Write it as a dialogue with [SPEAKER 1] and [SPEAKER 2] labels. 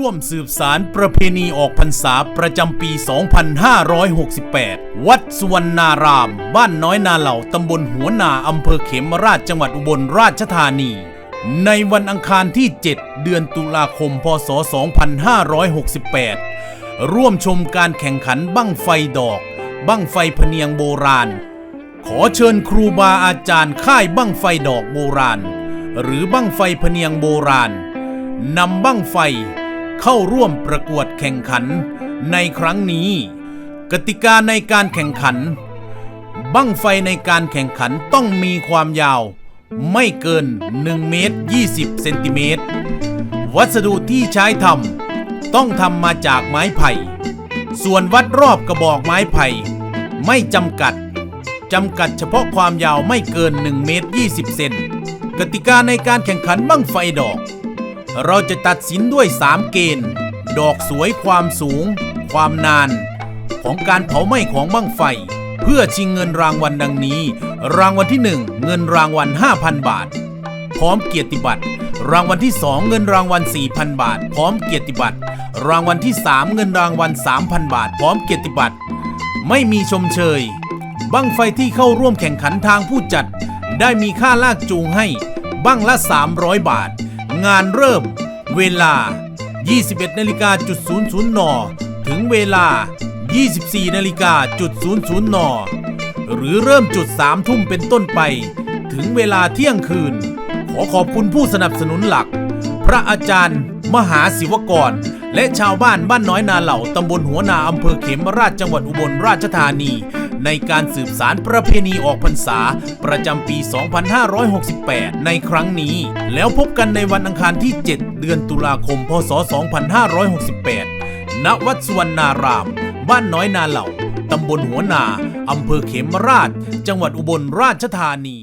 [SPEAKER 1] ร่วมสืบสารประเพณีออกพรรษาประจำปี 2568 วัดสุวรรณาราม บ้านน้อยนาเหล่าตำบลหัวนาอำเภอเขมราชจังหวัดอุบลราชธานี ในวันอังคารที่ 7 เดือนตุลาคม พศ 2568 ร่วมชมการแข่งขันบั้งไฟดอก บั้งไฟพเนียงโบราณ ขอเชิญครูบาอาจารย์ค่ายบั้งไฟดอกโบราณ หรือบั้งไฟพเนียงโบราณนำบั้งไฟ เข้าร่วมประกวดแข่งขันในครั้งนี้ กติกาในการแข่งขัน บั้งไฟในการแข่งขันต้องมีความยาว ไม่เกิน 1 เมตร 20 เซนติเมตร วัสดุที่ใช้ทำต้องทำมาจากไม้ไผ่ ส่วนวัดรอบกระบอกไม้ไผ่ ไม่จำกัดจำกัดเฉพาะความยาวไม่เกิน 1 เมตร 20 เซน กติกาในการแข่งขันบั้งไฟดอก เราจะตัดสินด้วย 3 เกณฑ์ ดอกสวยความสูง ความนาน ของการเผาไหม้ของบั้งไฟ เพื่อชิงเงินรางวัลดังนี้ รางวัลที่ 1 เงินรางวัล 5,000 บาท พร้อมเกียรติบัตร รางวัลที่ 2 เงินรางวัล 4,000 บาท พร้อมเกียรติบัตร รางวัลที่ 3 เงินรางวัล 3,000 บาท พร้อมเกียรติบัตร ไม่มีชมเชย บั้งไฟที่เข้าร่วมแข่งขันทางผู้จัด ได้มีค่าลากจูงให้ บั้งละ 300 บาท งานเริ่ม เวลา 21นาฬิกาจุด00นถึงเวลา 24นาฬิกาจุด00นหรือเริ่มจุด3ทุ่มเป็นต้นไป ถึงเวลาเที่ยงคืน ขอขอบคุณผู้สนับสนุนหลัก พระอาจารย์ มหาศิวกร และชาวบ้านบ้านน้อยนาเหล่าตำบลหัวนาอำเภอเขมราชจังหวัดอุบลราชธานี ในการสืบสารประเพณีออกพรรษา ประจำปี 2568 ในครั้งนี้ แล้วพบกันในวันอังคารที่ 7 เดือนตุลาคม พศ 2568 ณ วัดสุวรรณาราม บ้านน้อยนาเหล่า ตำบลหัวนา อำเภอเขมราช จังหวัดอุบลราชธานี